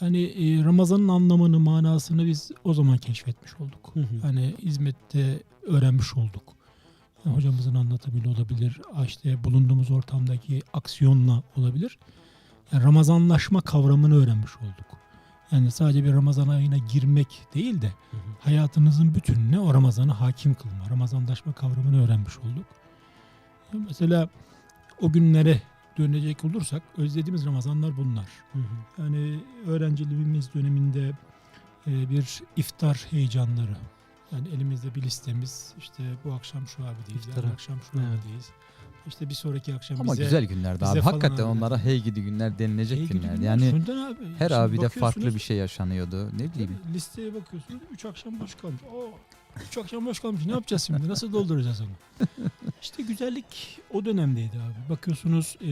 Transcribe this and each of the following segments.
Yani e, Ramazan'ın anlamını, manasını biz o zaman keşfetmiş olduk. Hı hı. Hani hizmette öğrenmiş olduk. Yani hocamızın anlatımıyla olabilir, işte bulunduğumuz ortamdaki aksiyonla olabilir. Yani Ramazanlaşma kavramını öğrenmiş olduk. Yani sadece bir Ramazan ayına girmek değil de Hı hı. hayatınızın bütününe o Ramazan'ı hakim kılma, Ramazanlaşma kavramını öğrenmiş olduk. Mesela o günlere dönecek olursak özlediğimiz Ramazanlar bunlar. Hı hı. Yani öğrenciliğimiz döneminde e, bir iftar heyecanları. Yani elimizde bir listemiz. işte bu akşam şu abideyiz, İftara. yarın akşam şu Evet. abideyiz. İşte bir sonraki akşam Ama bize güzel günlerdi abi. Hakikaten abi. onlara hey gidi günler denilecek Hey günler. Yani Şundan abi, her abide farklı bir şey yaşanıyordu. Ne bileyim. Listeye bakıyorsunuz. Üç akşam boş kalmış. Oo, üç akşam boş kalmış. Ne yapacağız şimdi? Nasıl dolduracağız onu? İşte güzellik o dönemdeydi abi. Bakıyorsunuz e,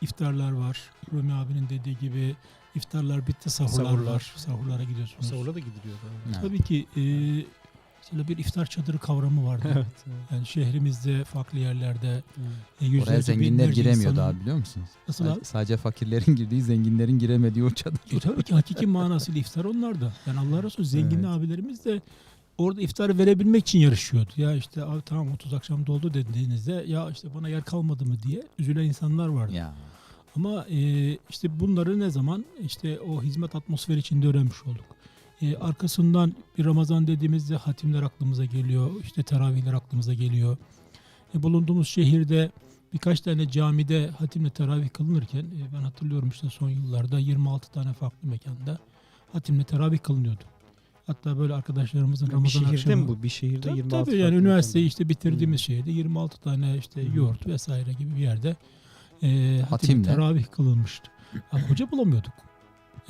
iftarlar var. Rumi abinin dediği gibi iftarlar bitti sahurlar, Sahurlar. var. Sahurlara gidiyorsunuz. Sahurla da gidiliyor. abi. Ha. Tabii ki e, mesela bir iftar çadırı kavramı vardı. Evet. evet. Yani şehrimizde farklı yerlerde Evet. e, yüzlerce Oraya zenginler binlerce giremiyordu insanın- abi biliyor musunuz? Nasıl Sadece, abi? sadece fakirlerin girdiği, zenginlerin giremediği o çadır. E, tabii ki hakiki manasıyla iftar onlarda. Yani Allah Resulü zengin Evet. abilerimiz de orada iftarı verebilmek için yarışıyordu. Ya işte abi tamam 30 akşam doldu dediğinizde ya işte bana yer kalmadı mı diye üzülen insanlar vardı. Ya. Ama e, işte bunları ne zaman işte o hizmet atmosferi içinde öğrenmiş olduk. E, arkasından bir Ramazan dediğimizde hatimler aklımıza geliyor. işte teravihler aklımıza geliyor. E, bulunduğumuz şehirde birkaç tane camide hatimle teravih kılınırken e, ben hatırlıyorum işte son yıllarda 26 tane farklı mekanda hatimle teravih kılınıyordu. Hatta böyle arkadaşlarımızın bir Ramazan şehirde akşamı mi bu? Bir şehirde Tabii, 26 tabii yani üniversiteyi işte bitirdiğimiz Hmm. şehirde 26 tane işte hı. yoğurt vesaire gibi bir yerde e, hatim Hatimle. teravih kılınmıştı. Ya hoca bulamıyorduk.